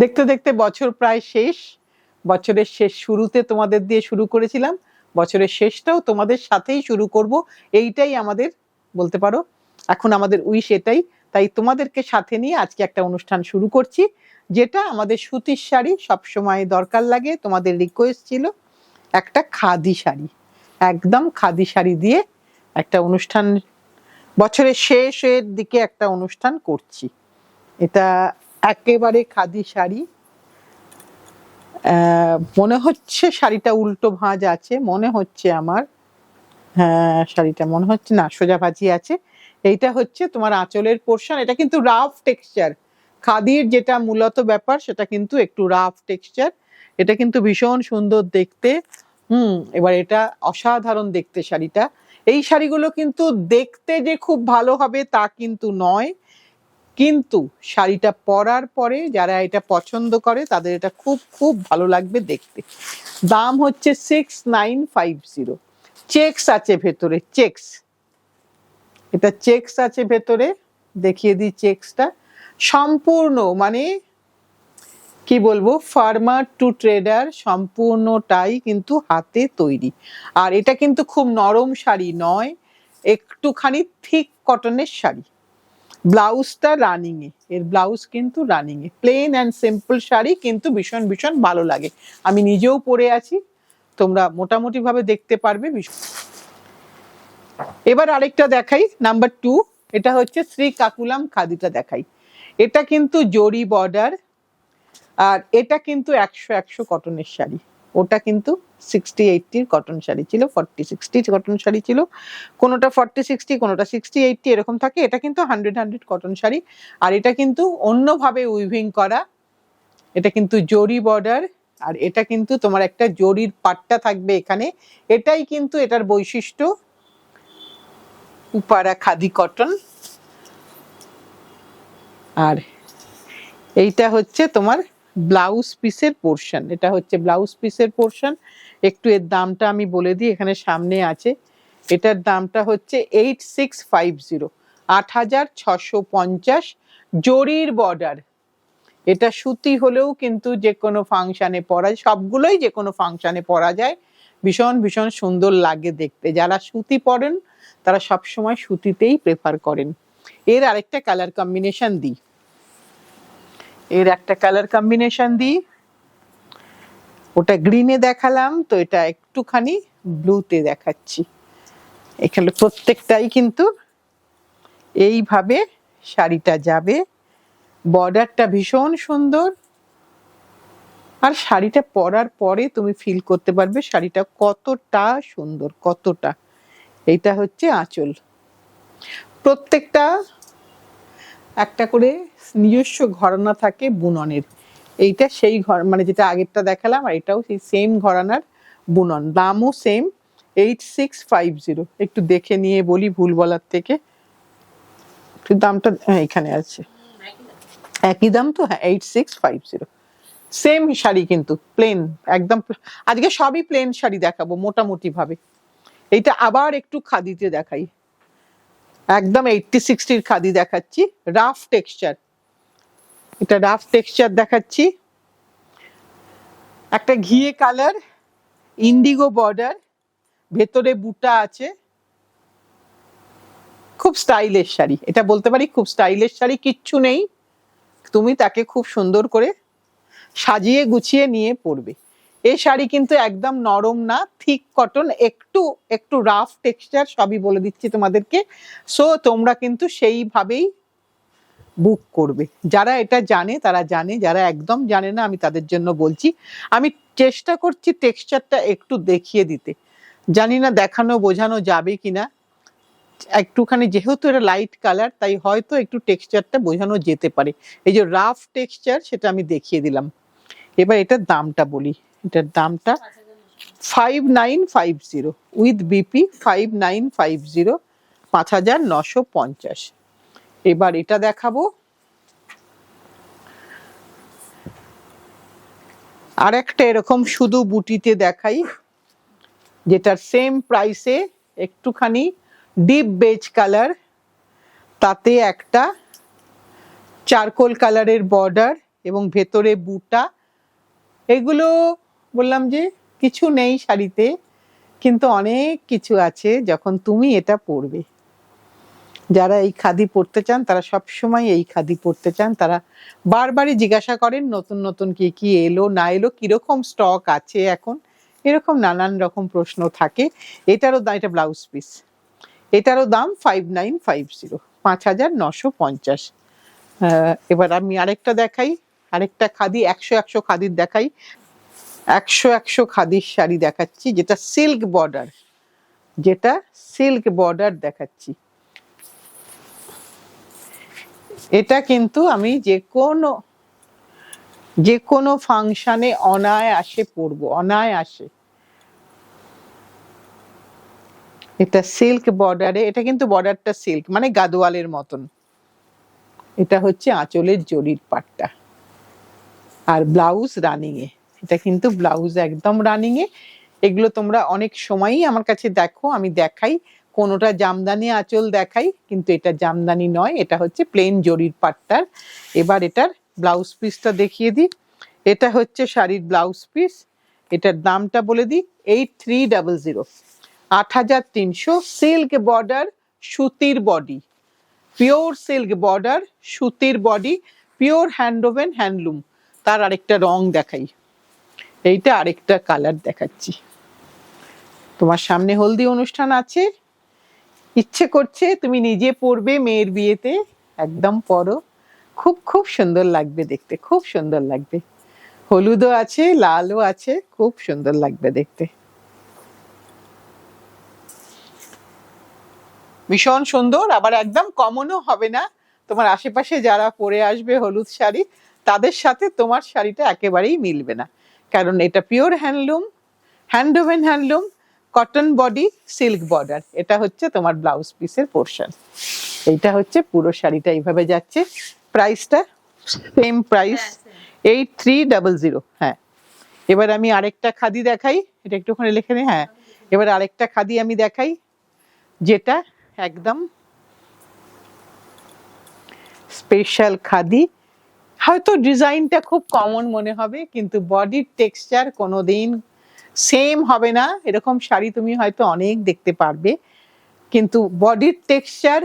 দেখতে দেখতে বছর প্রায় শেষ। বছরের শেষ শুরুতে তোমাদের দিয়ে শুরু করেছিলাম। বছরের শেষটাও তোমাদের সাথেই শুরু করব। এইটাই আমাদের, বলতে পারো, এখন আমাদের উইশ এটাই। তাই তোমাদেরকে সাথে নিয়ে আজকে একটা অনুষ্ঠান শুরু করছি, যেটা আমাদের সুতির শাড়ি সবসময় দরকার লাগে, তোমাদের রিকোয়েস্ট ছিল একটা খাদি শাড়ি। একদম খাদি শাড়ি দিয়ে একটা অনুষ্ঠান, বছরের শেষের দিকে একটা অনুষ্ঠান করছি। এটা একেবারে খাদি শাড়ি। মনে হচ্ছে শাড়িটা উল্টো ভাঁজ আছে, মনে হচ্ছে আমার। হ্যাঁ শাড়িটা মনে হচ্ছে না, সোজা ভাজি আছে। এইটা হচ্ছে তোমার আঁচলের পোর্শন এটা কিন্তু রাফ টেক্সচার খাদির যেটা মূলত ব্যাপার, সেটা কিন্তু একটু রাফ টেক্সচার এটা কিন্তু ভীষণ সুন্দর দেখতে। হুম, এবার এটা অসাধারণ দেখতে শাড়িটা। এই শাড়িগুলো কিন্তু দেখতে যে খুব ভালো হবে তা কিন্তু নয়। কিন্তু শাড়িটা পরার পরে যারা এটা পছন্দ করে, তাদের এটা খুব খুব ভালো লাগবে দেখতে। দাম হচ্ছে six nine five zero checks আছে ভেতরে, চেকস। এটা চেকস আছে ভেতরে। দেখিয়ে দিই চেকসটা। সম্পূর্ণ মানে কি বলব ফার্মার টু ট্রেডার সম্পূর্ণটাই কিন্তু হাতে তৈরি। আর এটা কিন্তু খুব নরম শাড়ি নয়, একটুখানি থিক কটনের শাড়ি। ব্লাউজটা রানিং এ এর ব্লাউজ কিন্তু running a plain and simple sari কিন্তু ভীষণ ভীষণ ভালো লাগে। আমি নিজেও পরে আছি। তোমরা মোটামুটি ভাবে দেখতে পারবে এবার আরেকটা দেখাই নাম্বার টু এটা হচ্ছে শ্রী কাকুলাম খাদিটা দেখাই। এটা কিন্তু জরি বর্ডার আর এটা কিন্তু একশো একশো কটনের শাড়ি। ওটা কিন্তু সিক্সটি এইটটির কটন শাড়ি ছিল ফর্টি সিক্সটি কটন শাড়ি ছিল। কোনোটা ফর্টি সিক্সটি কোনোটা সিক্সটি এইটটি এরকম থাকে, এটা কিন্তু হান্ড্রেড হান্ড্রেড কটন শাড়ি। আর এটা কিন্তু অন্যভাবে উইভিং করা, এটা কিন্তু জরি বর্ডার আর এটা কিন্তু তোমার একটা জরির পাট্টা থাকবে এখানে। এটাই কিন্তু এটার বৈশিষ্ট্য, উপারা খাদি কটন আর এইটা হচ্ছে তোমার ব্লাউজ পিসের পোর্শন এটা হচ্ছে ব্লাউজ পিসের পোর্শন একটু এর দামটা আমি বলে দিই, এখানে সামনে আছে। এটার দামটা হচ্ছে এইট সিক্স ফাইভ জিরো আট হাজার ছশো পঞ্চাশ জরির বর্ডার এটা সুতি হলেও কিন্তু যে কোনো ফাংশানে পরা, সবগুলোই যে কোনো ফাংশানে পরা যায়। ভীষণ ভীষণ সুন্দর লাগে দেখতে। যারা সুতি পরেন, তারা সবসময় সুতিতেই প্রেফার করেন। এর আরেকটা কালার কম্বিনেশন দিই। এর একটা কালার কম্বিনেশন দিই। ওটা গ্রিনে দেখালাম, তো এটা একটুখানি ব্লুতে দেখাচ্ছি। এখানে প্রত্যেকটাই কিন্তু এইভাবে শাড়িটা যাবে। বর্ডারটা ভীষণ সুন্দর। আর শাড়িটা পরার পরে তুমি ফিল করতে পারবে শাড়িটা কতটা সুন্দর, কতটা। এইটা হচ্ছে আঁচল। প্রত্যেকটা একটা করে নিজস্ব ঘরানা থাকে বুননের। এইটা সেই ঘর মানে যেটা আগেরটা দেখালাম, আর এটাও সেই সেম ঘরানার বুনন। দামও same eight six five zero একটু দেখে নিয়ে বলি ভুল বলার থেকে। একটু দামটা হ্যাঁ এখানে আছে। একই দাম তো হ্যাঁ eight six five zero same sari কিন্তু প্লেন একদম আজকে সবই প্লেন শাড়ি দেখাবো মোটামুটি ভাবে এইটা আবার একটু খাদিতে দেখাই। একদম এইটটি সিক্সটির খাদি দেখাচ্ছি রাফ টেক্সচার এটা রাফ টেক্সচার দেখাচ্ছি। একটা ঘিয়ে কালার ইন্ডিগো বর্ডার ভেতরে বুটা আছে। খুব স্টাইলিশ শাড়ি, এটা বলতে পারি খুব স্টাইলিশ শাড়ি কিচ্ছু নেই। তুমি তাকে খুব সুন্দর করে সাজিয়ে গুছিয়ে নিয়ে পরবে। এই শাড়ি কিন্তু একদম নরম না থিক কটন একটু একটু রাফ টেক্সচার সবই বলে দিচ্ছি তোমাদেরকে। সো তোমরা কিন্তু সেইভাবেই বুক করবে। যারা এটা জানে, তারা জানে। যারা একদম জানে না, আমি তাদের জন্য বলছি। আমি চেষ্টা করছি টেক্সচারটা একটু দেখিয়ে দিতে। জানি না দেখানো, বোঝানো যাবে কিনা। একটুখানি যেহেতু এটা লাইট কালার তাই হয়তো একটু টেক্সচারটা বোঝানো যেতে পারে। এই যে রাফ টেক্সচার সেটা আমি দেখিয়ে দিলাম। এবার এটার দামটা বলি। এটার দামটা five nine five zero with BP five nine five zero পাঁচ হাজার নশো পঞ্চাশ। এবার এটা দেখাবো। আর একটা এরকম শুধু বুটিতে দেখাই, যেটার সেম প্রাইসে একটুখানি ডিপ বেজ কালার তাতে একটা চারকোল কালারের বর্ডার এবং ভেতরে বুটা। এগুলো বললাম যে কিছু নেই শাড়িতে, কিন্তু অনেক কিছু আছে যখন তুমি এটা পরবে। যারা এই খাদি পরতে চান, তারা সব সময় এই খাদি পরতে চান। তারা বারবারই জিজ্ঞাসা করেন, নতুন নতুন কি কি এলো, না এলো, কীরকম স্টক আছে এখন? এরকম নানান রকম প্রশ্ন থাকে। এটারও দাম এটা ব্লাউজ পিস এটারও দাম ফাইভ নাইন ফাইভ জিরো পাঁচ হাজার নশো পঞ্চাশ। এবার আমি আরেকটা দেখাই। আরেকটা খাদি, একশো একশো খাদির দেখাই। একশো একশো খাদির শাড়ি দেখাচ্ছি, যেটা সিল্ক বর্ডার যেটা সিল্ক বর্ডার দেখাচ্ছি। এটা কিন্তু আমি যে কোনো যে কোনো ফাংশনে অনায়াসে পরবো, অনায়াসে। এটা সিল্ক বর্ডারে এটা কিন্তু বর্ডারটা সিল্ক মানে গাদোয়ালের মতন। এটা হচ্ছে আঁচলের জরির পাটটা। আর ব্লাউজ রানিং এ এটা কিন্তু ব্লাউজ একদম রানিং এ। এগুলো তোমরা অনেক সময়ই আমার কাছে দেখো, আমি দেখাই। কোনোটা জামদানি আঁচল দেখাই, কিন্তু এটা জামদানি নয়, এটা হচ্ছে প্লেন জরির পাটটার। এবার এটার ব্লাউজ পিসটা দেখিয়ে দিই। এটা হচ্ছে শাড়ির ব্লাউজ পিস এটার দামটা বলে দিই এইট থ্রি ডাবল জিরো আট হাজার তিনশো সিল্ক বর্ডার সুতির বডি পিওর সিল্ক বর্ডার সুতির body pure hand woven handloom তার আরেকটা রং দেখাই। এইটা আরেকটা কালার দেখাচ্ছি। তোমার সামনে হলদি অনুষ্ঠান আছে। ইচ্ছে করছে তুমি নিজে পরবে মেয়ের বিয়েতে। একদম পরো। খুব খুব সুন্দর লাগবে দেখতে, খুব সুন্দর লাগবে। হলুদও আছে, লালও আছে, খুব সুন্দর লাগবে দেখতে। ভীষণ সুন্দর, আবার একদম কমনও হবে না। তোমার আশেপাশে যারা পরে আসবে হলুদ শাড়ি, তাদের সাথে তোমার শাড়িটা একেবারেই মিলবে না। কারণ এটা pure handloom handwoven handloom cotton body silk border এটা হচ্ছে তোমার ব্লাউজ পিসের পোর্শন এইটা হচ্ছে পুরো শাড়িটা, এইভাবে যাচ্ছে। প্রাইসটা same price eight three double zero হ্যাঁ। এবার আমি আরেকটা খাদি দেখাই, এটা একটুখানি লিখে নি হ্যাঁ। এবার আরেকটা খাদি আমি দেখাই, যেটা একদম স্পেশাল খাদি হয়তো ডিজাইনটা খুব কমন মনে হবে, কিন্তু বডির টেক্সচার কোনোদিন সেম হবে না। এরকম শাড়ি তুমি হয়তো অনেক দেখতে পারবে। কিন্তু বডির টেক্সচার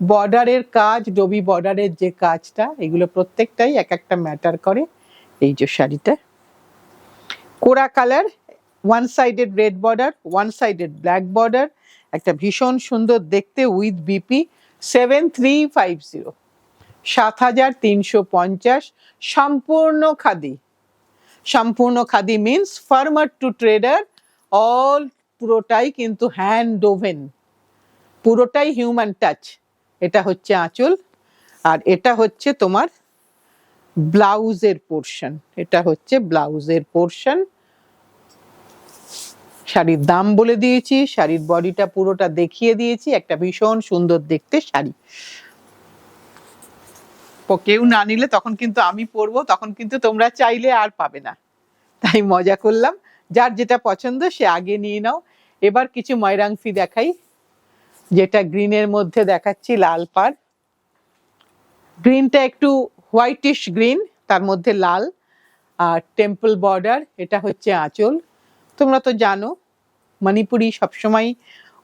বর্ডারের কাজ, ডবি বর্ডারের যে কাজটা, এগুলো প্রত্যেকটাই এক একটা ম্যাটার করে এই যে শাড়িটা। কোরা colour one sided red border one sided black border একটা ভীষণ সুন্দর দেখতে with BP seven three five zero সাত হাজার তিনশো পঞ্চাশ সম্পূর্ণ খাদি। সম্পূর্ণ khadi means farmer to trader all পুরোটাই কিন্তু হ্যান্ড ওভেন পুরোটাই হিউম্যান টাচ এটা হচ্ছে আঁচল। আর এটা হচ্ছে তোমার ব্লাউজের পোর্শন এটা হচ্ছে ব্লাউজের পোর্শন শাড়ির দাম বলে দিয়েছি, শাড়ির বডিটা পুরোটা দেখিয়ে দিয়েছি, একটা ভীষণ সুন্দর দেখতে শাড়ি। কেউ না নিলে তখন কিন্তু আমি পরবো, তখন কিন্তু তোমরা চাইলে আর পাবে না। তাই মজা করলাম। যার যেটা পছন্দ সে আগে নিয়ে নাও। এবার কিছু ময়রাংফি দেখাই। যেটা গ্রিনের মধ্যে দেখাচ্ছি, লাল পাড়। গ্রিনটা একটু হোয়াইটিশ গ্রিন, তার মধ্যে লাল। আর টেম্পল বর্ডার, এটা হচ্ছে আঁচল। তোমরা তো জানো, মণিপুরি সবসময়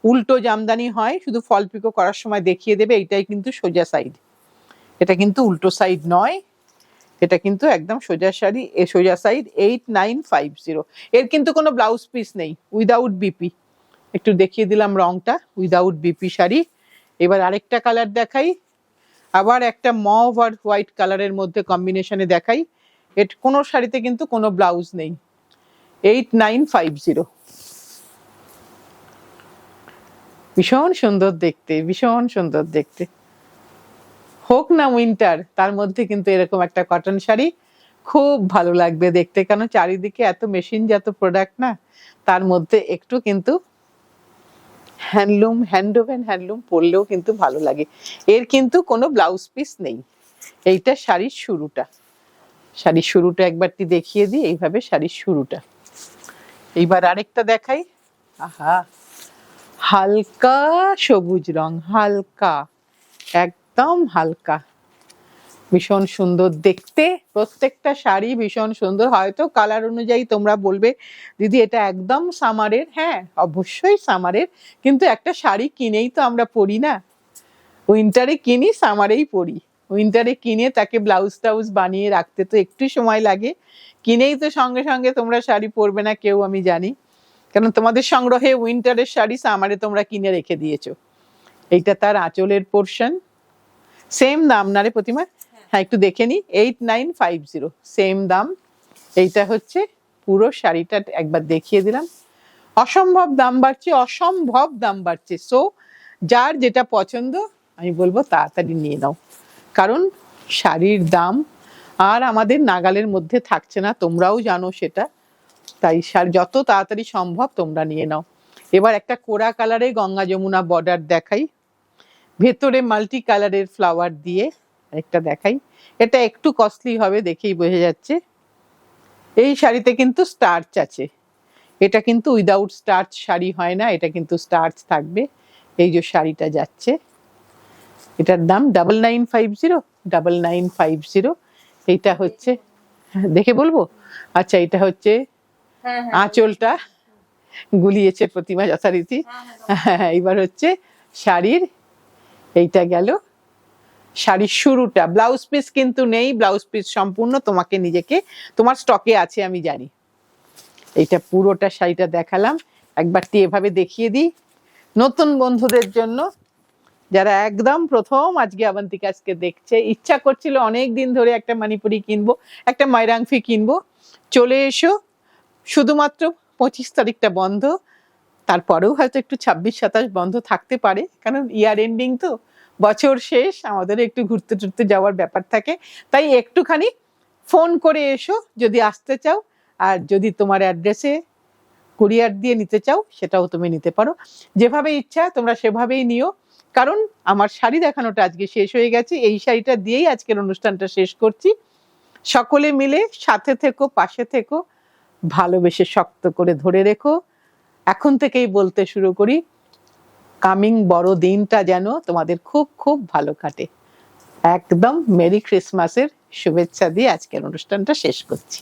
উল্টো জামদানি হয়। শুধু ফল পিকো করার সময় দেখিয়ে দেবে, এইটাই কিন্তু সোজা সাইড। এটা কিন্তু উল্টো সাইড নয়। এটা কিন্তু একদম সোজা শাড়ি সোজা side eight nine five zero এর কিন্তু কোনো ব্লাউজ পিস নেই উইদাউট বিপি একটু দেখিয়ে দিলাম রংটা উইদাউট বিপি শাড়ি। এবার আরেকটা কালার দেখাই। আবার একটা মভ আর হোয়াইট কালারের মধ্যে কম্বিনেশনে দেখাই। এর কোনো শাড়িতে কিন্তু কোনো ব্লাউজ নেই। এইট নাইন ফাইভ জিরো ভীষণ সুন্দর দেখতে, ভীষণ সুন্দর দেখতে। না উইন্টার তার মধ্যে কিন্তু এরকম একটা কটন শাড়ি খুব ভালো লাগবে দেখতে। কেন চারিদিকে এত মেশিনজাত প্রোডাক্ট না, তার মধ্যে একটু কিন্তু হ্যান্ডলুম হ্যান্ডওভেন হ্যান্ডলুম পরলেও কিন্তু ভালো লাগে। এর কিন্তু কোনো ব্লাউজ পিস নেই। এইটা শাড়ির শুরুটা। শাড়ির শুরুটা একবারটি দেখিয়ে দিই, এইভাবে শাড়ির শুরুটা। এইবার আরেকটা দেখাই। আহা! হালকা সবুজ রং, হালকা একদম হালকা। ভীষণ সুন্দর দেখতে। প্রত্যেকটা শাড়ি ভীষণ সুন্দর। হয়তো কালার অনুযায়ী তোমরা বলবে, দিদি, এটা একদম সামারের হ্যাঁ অবশ্যই সামারের কিন্তু একটা শাড়ি কিনেই তো আমরা পরি না। উইন্টারে কিনি সামারেই পরি। উইন্টারে কিনে তাকে ব্লাউজ টাউজ বানিয়ে রাখতে তো একটু সময় লাগে। কিনেই তো সঙ্গে সঙ্গে তোমরা শাড়ি পরবে না, কেউ আমি জানি। কারণ তোমাদের সংগ্রহে উইন্টারের শাড়ি সামারে তোমরা কিনে রেখে দিয়েছ। এইটা তার আঁচলের পোর্শন সেম দাম না রে প্রতিমা? হ্যাঁ। একটু দেখে নি। Eight nine five zero same দাম। এইটা হচ্ছে পুরো শাড়িটা একবার দেখিয়ে দিলাম। অসম্ভব দাম বাড়ছে অসম্ভব দাম বাড়ছে। সো যার যেটা পছন্দ আমি বলব তাড়াতাড়ি নিয়ে নাও। কারণ শাড়ির দাম আর আমাদের নাগালের মধ্যে থাকছে না তোমরাও জানো সেটা। তাই শাড়ি যত তাড়াতাড়ি সম্ভব তোমরা নিয়ে নাও। এবার একটা কোরা কালারে গঙ্গা যমুনা বর্ডার দেখাই। ভেতরে মাল্টি কালারের ফ্লাওয়ার দিয়ে একটা দেখাই। এটা একটু কস্টলি হবে দেখেই বোঝা যাচ্ছে। এই শাড়িতে কিন্তু স্টার্চ আছে। এটা কিন্তু উইদাউট স্টার্চ শাড়ি হয় না এটা কিন্তু স্টার্চ থাকবে। এই যে শাড়িটা যাচ্ছে। এটার দাম double nine five zero double nine five zero এইটা হচ্ছে দেখে বলব? আচ্ছা এটা হচ্ছে হ্যাঁ হ্যাঁ। আঁচলটা। গুলিয়েছে প্রতিমা যথারীতি। হ্যাঁ, এইবার হচ্ছে শাড়ির এইটা গেল। শাড়ির শুরুটা। ব্লাউজ পিস কিন্তু নেই, ব্লাউজ পিস সম্পূর্ণ তোমাকে নিজেকে, তোমার স্টকে আছে আমি জানি। এইটা পুরোটা শাড়িটা দেখালাম। একবারটি এভাবে দেখিয়ে দিই। নতুন বন্ধুদের জন্য, যারা একদম প্রথম আজকে আবন্তিকা আজকে দেখছে, ইচ্ছা করছিল অনেক দিন ধরে একটা মানিপুরি কিনবো, একটা মাইরাংফি কিনবো। চলে এসো। শুধুমাত্র পঁচিশ তারিখটা বন্ধ। তারপরেও হয়তো একটু ছাব্বিশ সাতাশ বন্ধ থাকতে পারে, কারণ ইয়ার এন্ডিং তো বছর শেষ আমাদের একটু ঘুরতে টুরতে যাওয়ার ব্যাপার থাকে। তাই একটুখানি ফোন করে এসো, যদি আসতে চাও, আর যদি তোমার অ্যাড্রেসে কুরিয়ার দিয়ে নিতে চাও, সেটাও তুমি নিতে পারো। যেভাবে ইচ্ছা তোমরা সেভাবেই নিও। কারণ আমার শাড়ি দেখানোটা আজকে শেষ হয়ে গেছে, এই শাড়িটা দিয়েই আজকের অনুষ্ঠানটা শেষ করছি। সকলে মিলে সাথে থেকো, পাশে থেকো, ভালোবেসে শক্ত করে ধরে রেখো। এখন থেকেই বলতে শুরু করি কামিং বড় দিনটা যেন তোমাদের খুব খুব ভালো কাটে। একদম মেরি ক্রিসমাসের শুভেচ্ছা দিয়ে আজকের অনুষ্ঠানটা শেষ করছি।